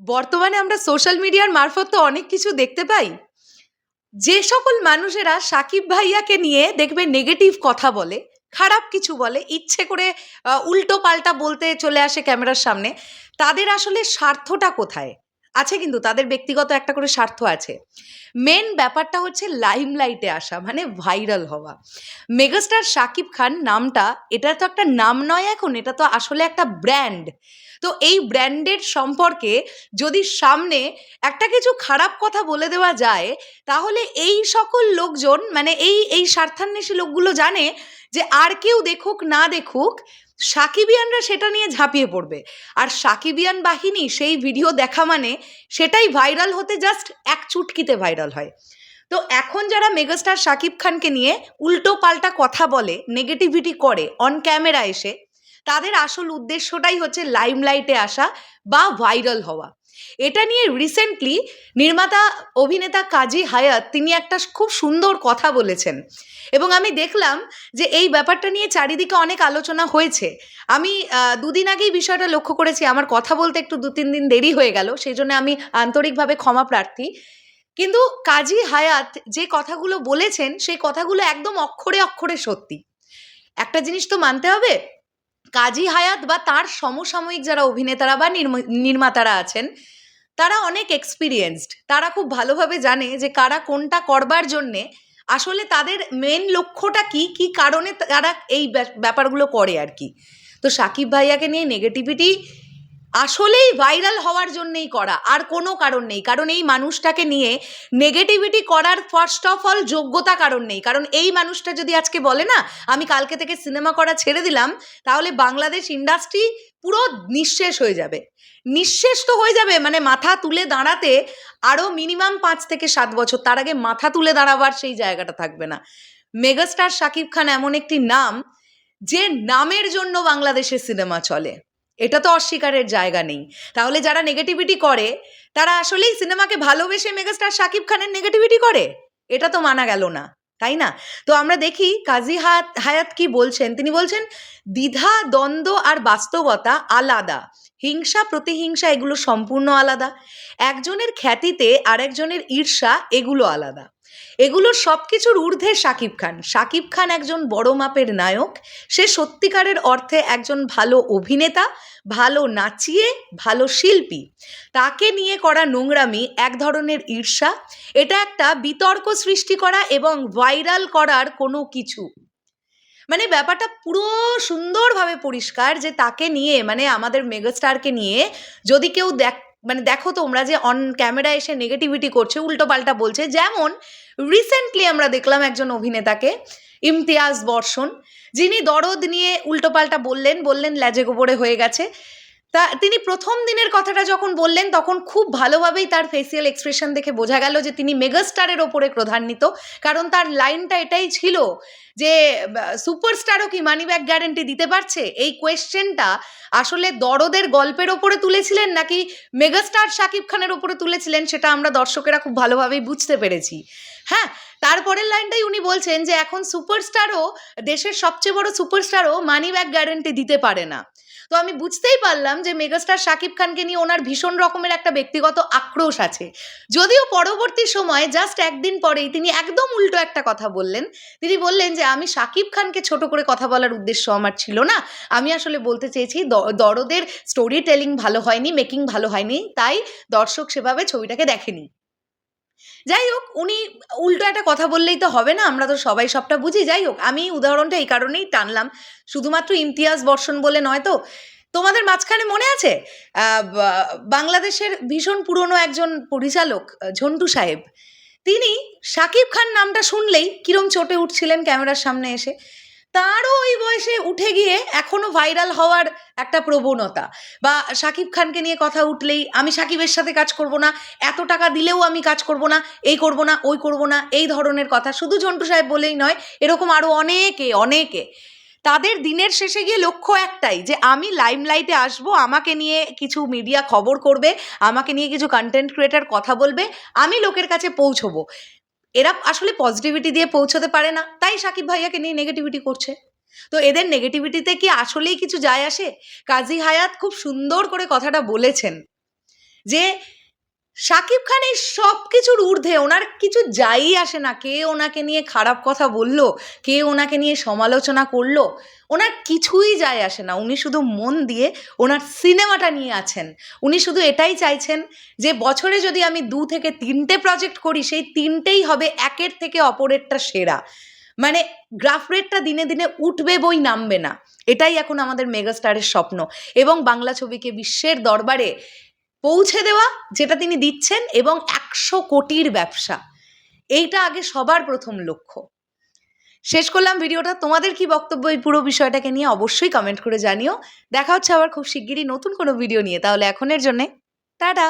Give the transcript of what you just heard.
বর্তমানে আমরা সোশ্যাল মিডিয়ার মারফত তো অনেক কিছু দেখতে পাই। যে সকল মানুষেরা সাকিব ভাইয়াকে নিয়ে দেখবে নেগেটিভ কথা বলে, খারাপ কিছু বলে, ইচ্ছে করে উল্টো পাল্টা বলতে চলে আসে ক্যামেরার সামনে, তাদের আসলে স্বার্থটা কোথায়? আছে কিন্তু, তাদের ব্যক্তিগত একটা করে স্বার্থ আছে। মেন ব্যাপারটা হচ্ছে লাইমলাইটে আসা মানে ভাইরাল হওয়া। মেগাস্টার শাকিব খান নামটা, এটা তো একটা নাম নয় এখন, এটা তো আসলে একটা ব্র্যান্ড তো এই ব্র্যান্ডের সম্পর্কে যদি সামনে একটা কিছু খারাপ কথা বলে দেওয়া যায়, তাহলে এই সকল লোকজন মানে এই এই স্বার্থান্বেষী লোকগুলো জানে যে আর কেউ দেখুক, না দেখুক, সাকিবিয়ানরা সেটা নিয়ে ঝাঁপিয়ে পড়বে। আর সাকিবিয়ান বাহিনী সেই ভিডিও দেখা মানে সেটাই ভাইরাল হতে জাস্ট এক চুটকিতে ভাইরাল হয়। তো এখন যারা মেগাস্টার শাকিব খানকে নিয়ে উল্টো পাল্টা কথা বলে নেগেটিভিটি করে অন ক্যামেরা এসে তাদের আসল উদ্দেশ্যটাই হচ্ছে লাইমলাইটে আসা বা ভাইরাল হওয়া। এটা নিয়ে রিসেন্টলি নির্মাতা, অভিনেতা কাজী হায়াত তিনি একটা খুব সুন্দর কথা বলেছেন। এবং আমি দেখলাম যে এই ব্যাপারটা নিয়ে চারিদিকে অনেক আলোচনা হয়েছে। আমি দুদিন আগেই বিষয়টা লক্ষ্য করেছি। আমার কথা বলতে একটু দু তিন দিন দেরি হয়ে গেল সেই জন্য আমি আন্তরিকভাবে ক্ষমা প্রার্থী। কিন্তু কাজী হায়াত যে কথাগুলো বলেছেন, সেই কথাগুলো একদম অক্ষরে অক্ষরে সত্যি। একটা জিনিস তো মানতে হবে কাজী হায়াত বা তার সমসাময়িক যারা অভিনেতারা বা নির্ম- নির্মাতারা আছেন, তারা অনেক এক্সপিরিয়েন্সড তারা খুব ভালোভাবে জানে যে কারা কোনটা করবার জন্যে আসলে তাদের মেন লক্ষ্যটা কি কি কারণে তারা এই ব্যা- ব্যাপারগুলো করে আর কি। তো সাকিব ভাইয়াকে নিয়ে নেগেটিভিটি আসলেই ভাইরাল হওয়ার জন্যেই করা, আর কোনো কারণ নেই। কারণ এই মানুষটাকে নিয়ে নেগেটিভিটি করার ফার্স্ট অফ অল যোগ্যতা কারণ নেই। কারণ এই মানুষটা যদি আজকে বলে, না, আমি কালকে থেকে সিনেমা করা ছেড়ে দিলাম, তাহলে বাংলাদেশ ইন্ডাস্ট্রি পুরো নিঃশেষ হয়ে যাবে। নিঃশেষ তো হয়ে যাবে মানে মাথা তুলে দাঁড়াতে আরও মিনিমাম পাঁচ থেকে সাত বছর। তার আগে মাথা তুলে দাঁড়াবার সেই জায়গাটা থাকবে না। মেগাস্টার শাকিব খান এমন একটি নাম, যে নামের জন্য বাংলাদেশের সিনেমা চলে। এটা তো অস্বীকারের জায়গা নেই। তাহলে যারা নেগেটিভিটি করে, তারা আসলেই সিনেমাকে ভালোবেসে মেগাস্টার শাকিব খানের নেগেটিভিটি করে? এটা তো মানা গেল না, তাই না? তো আমরা দেখি কাজী হায়াত হায়াত কি বলছেন? তিনি বলছেন, দ্বিধা, দ্বন্দ্ব আর বাস্তবতা আলাদা। হিংসা, প্রতিহিংসা, এগুলো সম্পূর্ণ আলাদা। একজনের খ্যাতিতে আর একজনের ঈর্ষা, এগুলো আলাদা। এগুলো সব কিছুর ঊর্ধ্বে শাকিব খান। শাকিব খান একজন বড় মাপের নায়ক। সে সত্যিকারের অর্থে একজন ভালো অভিনেতা, ভালো নাচিয়ে, ভালো শিল্পী। তাকে নিয়ে করা নোংরামি এক ধরনের ঈর্ষা। এটা একটা বিতর্ক সৃষ্টি করা এবং ভাইরাল করার কোনো কিছু। মানে ব্যাপারটা পুরো সুন্দরভাবে পরিষ্কার যে তাকে নিয়ে মানে আমাদের মেগাস্টারকে নিয়ে যদি কেউ দেখ মানে দেখো তোমরা যে অন ক্যামেরা এসে নেগেটিভিটি করছে উল্টো পাল্টা বলছে। যেমন রিসেন্টলি আমরা দেখলাম একজন অভিনেতাকে, ইমতিয়াজ বর্ষণ যিনি দরদ নিয়ে উল্টোপাল্টা বললেন বললেন ল্যাজে গোবরে হয়ে গেছে। তা তিনি প্রথম দিনের কথাটা যখন বললেন, তখন খুব ভালোভাবেই তার ফেসিয়াল এক্সপ্রেশন দেখে বোঝা গেল যে তিনি মেগাস্টারের ওপরে ক্রধান্বিত। কারণ তার লাইনটা এটাই ছিল যে সুপারস্টারও কি মানি ব্যাক গ্যারেন্টি দিতে পারছে? এই কোয়েশ্চেনটা আসলে দরদের গল্পের ওপরে তুলেছিলেন নাকি মেগাস্টার শাকিব খানের ওপরে তুলেছিলেন সেটা আমরা দর্শকেরা খুব ভালোভাবেই বুঝতে পেরেছি। হ্যাঁ তারপরের লাইনটাই উনি বলছেন যে, এখন সুপারস্টারও দেশের সবচেয়ে বড় সুপারস্টারও মানি ব্যাক গ্যারেন্টি দিতে পারে না। তো আমি বুঝতেই পারলাম যে মেগাস্টার শাকিব খানকে নিয়ে ওনার ভীষণ রকমের একটা ব্যক্তিগত আক্রোশ আছে। যদিও পরবর্তী সময়ে জাস্ট একদিন পরেই তিনি একদম উল্টো একটা কথা বললেন। তিনি বললেন যে, আমি শাকিব খানকে ছোট করে কথা বলার উদ্দেশ্য আমার ছিল না। আমি আসলে বলতে চেয়েছি দরদের স্টোরি টেলিং ভালো হয়নি মেকিং ভালো হয়নি। তাই দর্শক সেভাবে ছবিটাকে দেখেনি। যাই হোক, উনি উল্টো একটা কথা বললেই তো হবে না, আমরা তো সবাই সবটা বুঝি। যাই হোক, আমি উদাহরণটা এই কারণেই টানলাম। শুধুমাত্র ইমতিয়াজ বর্ষণ বলে নয় তো। তোমাদের মাঝখানে মনে আছে? বাংলাদেশের ভীষণ পুরনো একজন পরিচালক, ঝন্টু সাহেব। তিনি সাকিব খান নামটা শুনলেই কিরম চটে উঠছিলেন ক্যামেরার সামনে এসে। তারও ওই বয়সে উঠে গিয়ে এখনও ভাইরাল হওয়ার একটা প্রবণতা। বা শাকিব খানকে নিয়ে কথা উঠলেই, আমি শাকিবের সাথে কাজ করব না, এত টাকা দিলেও আমি কাজ করব না, এই করব না, ওই করব না, এই ধরনের কথা। শুধু ঝন্টু সাহেব বলেই নয়, এরকম আরও অনেকে অনেকে। তাদের দিনের শেষে গিয়ে লক্ষ্য একটাই, যে আমি লাইমলাইটে আসব, আমাকে নিয়ে কিছু মিডিয়া খবর করবে, আমাকে নিয়ে কিছু কন্টেন্ট ক্রিয়েটার কথা বলবে, আমি লোকের কাছে পৌঁছবো। এরা আসলে পজিটিভিটি দিয়ে পৌঁছতে পারে না। তাই সাকিব ভাইয়াকে নিয়ে নেগেটিভিটি করছে। তো এদের নেগেটিভিটিতে কি আসলেই কিছু যায় আসে? কাজী হায়াত খুব সুন্দর করে কথাটা বলেছেন যে শাকিব খান এই সব কিছুর ঊর্ধ্বে ওনার কিছু যাই আসে না। কে ওনাকে নিয়ে খারাপ কথা বলল, কে ওনাকে নিয়ে সমালোচনা করল, ওনার কিছুই যায় আসে না। উনি শুধু মন দিয়ে ওনার সিনেমাটা নিয়ে আছেন। উনি শুধু এটাই চাইছেন যে বছরে যদি আমি দু থেকে তিনটে প্রজেক্ট করি, সেই তিনটেই হবে একের থেকে অপরেরটা সেরা। মানে গ্রাফ রেটটা দিনে দিনে উঠবে বই নামবে না। এটাই এখন আমাদের মেগাস্টারের স্বপ্ন। এবং বাংলা ছবিকে বিশ্বের দরবারে পৌঁছে দেওয়া যেটা তিনি দিচ্ছেন এবং একশো কোটির ব্যবসা। এইটা আগে সবার প্রথম লক্ষ্য। শেষ করলাম ভিডিওটা। তোমাদের কি বক্তব্য এই পুরো বিষয়টাকে নিয়ে অবশ্যই কমেন্ট করে জানিও। দেখা হচ্ছে আবার খুব শিগগিরই নতুন কোনো ভিডিও নিয়ে। তাহলে এখনের জন্যে টাটা!